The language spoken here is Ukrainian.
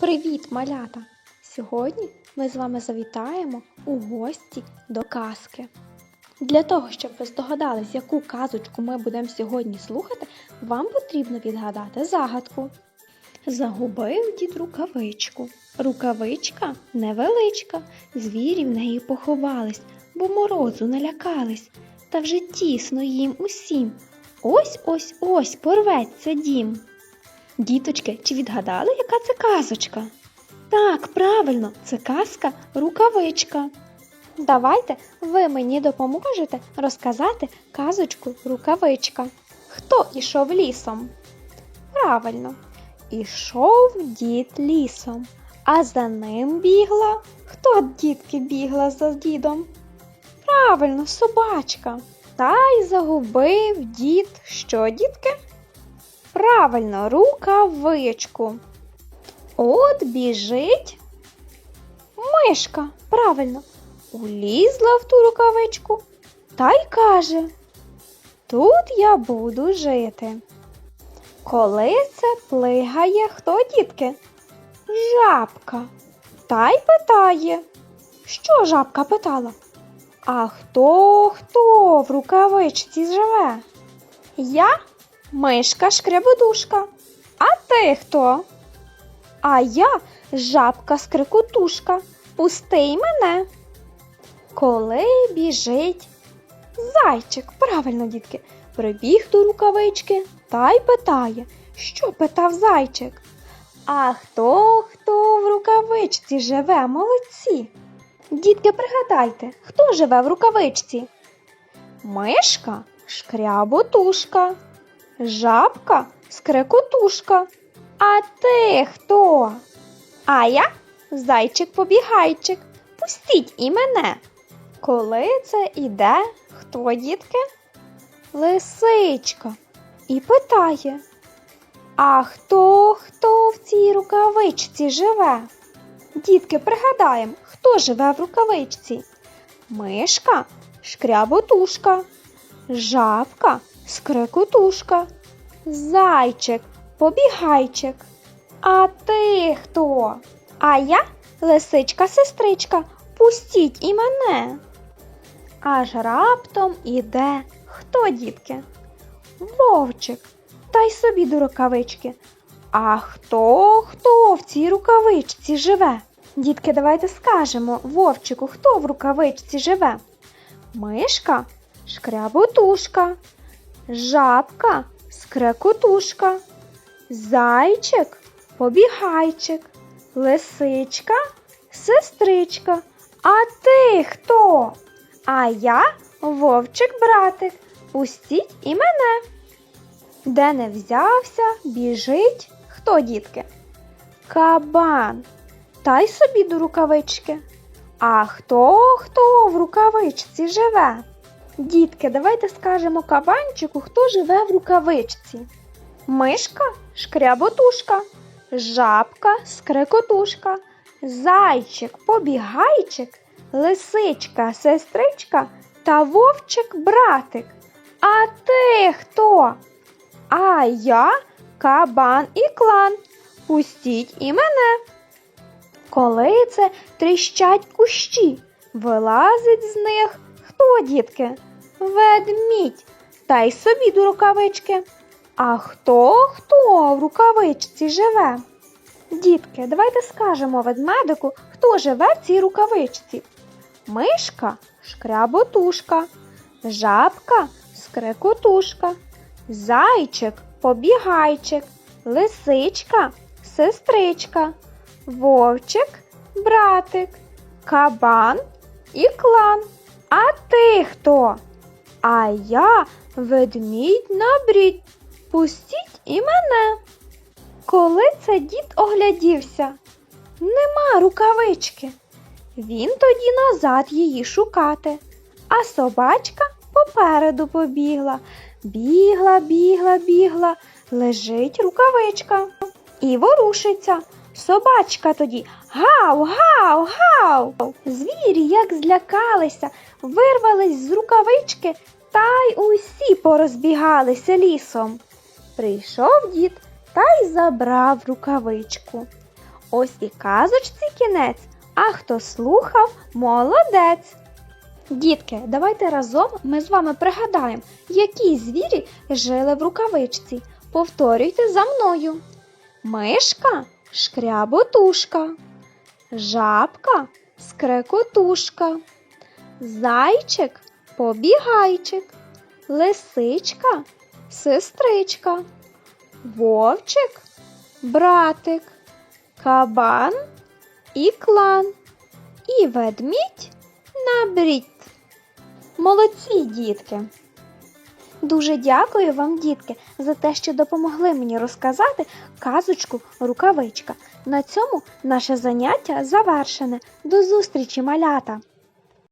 Привіт, малята! Сьогодні ми з вами завітаємо у гості до казки. Для того, щоб ви здогадались, яку казочку ми будемо сьогодні слухати, вам потрібно відгадати загадку. Загубив дід рукавичку. Рукавичка невеличка, звірі в неї поховались, бо морозу налякались, та вже тісно їм усім. Ось ось ось порветься дім. Діточки, чи відгадали, яка це казочка? Так, правильно, це казка рукавичка. Давайте ви мені допоможете розказати казочку рукавичка. Хто ішов лісом? Правильно, ішов дід лісом, а за ним бігла. Хто дітки бігла за дідом? Правильно, собачка. Та й загубив дід що, дітки? Правильно, рукавичку. От біжить мишка. Правильно, улізла в ту рукавичку та й каже: Тут я буду жити. Коли плигає хто, дітки? Жабка. Та й питає. Що жабка питала? А хто хто в рукавичці живе? Я мишка шкребодушка. А ти хто? А я жабка скрикотушка. Пусти мене. Коли біжить зайчик, правильно, дітки, прибіг до рукавички та й питає, що питав зайчик. А хто хто в рукавичці живе, молодці? Дітки, пригадайте, хто живе в рукавичці? Мишка шкряботушка, жабка скрекотушка. А ти хто? А я зайчик-побігайчик. Пустіть і мене. Коли це іде, хто, дітки? Лисичка. І питає. А хто хто в цій рукавичці живе? Дітки, пригадаємо, хто живе в рукавичці? Мишка шкряботушка, жабка скрекотушка, зайчик побігайчик. А ти хто? А я лисичка-сестричка. Пустіть і мене. Аж раптом іде хто, дітки? Вовчик. Та й собі до рукавички. А хто хто в цій рукавичці живе? Дітки, давайте скажемо Вовчику, хто в рукавичці живе? Мишка шкряботушка, жабка скрекотушка, зайчик побігайчик, лисичка сестричка. А ти хто? А я вовчик братик. Пустіть і мене. Де не взявся, біжить хто, дітки? Кабан. Та й собі до рукавички. А хто хто в рукавичці живе? Дітки, давайте скажемо кабанчику, хто живе в рукавичці. Мишка шкряботушка, жабка скрекотушка, зайчик побігайчик, лисичка сестричка та вовчик братик. А ти хто? А я кабан і клан. Пустіть і мене. Коли це тріщать кущі, вилазить з них хто, дітки? Ведмідь. Та й собі до рукавички. А хто хто в рукавичці живе? Дітки, давайте скажемо ведмедику, хто живе в цій рукавичці. Мишка шкряботушка, жабка скрекотушка, зайчик побігайчик, лисичка сестричка, вовчик братик, кабан і клан. А ти хто? А я ведмідь на брідь. Пустіть і мене. Коли це дід оглядівся, нема рукавички. Він тоді назад її шукати, а собачка попереду побігла. Бігла, бігла, бігла, лежить рукавичка і ворушиться. Собачка тоді гав, гав, гав. Звірі, як злякалися, вирвались з рукавички та й усі порозбігалися лісом. Прийшов дід та й забрав рукавичку. Ось і казочці кінець, а хто слухав, молодець. Дітки, давайте разом ми з вами пригадаємо, які звірі жили в рукавичці. Повторюйте за мною. Мишка шкряботушка, жабка скрекотушка, зайчик побігайчик, лисичка сестричка, вовчик братик, кабан і клан, і ведмідь на брід. Молодці, дітки! Дуже дякую вам, дітки, за те, що допомогли мені розказати казочку рукавичка. На цьому наше заняття завершене. До зустрічі, малята!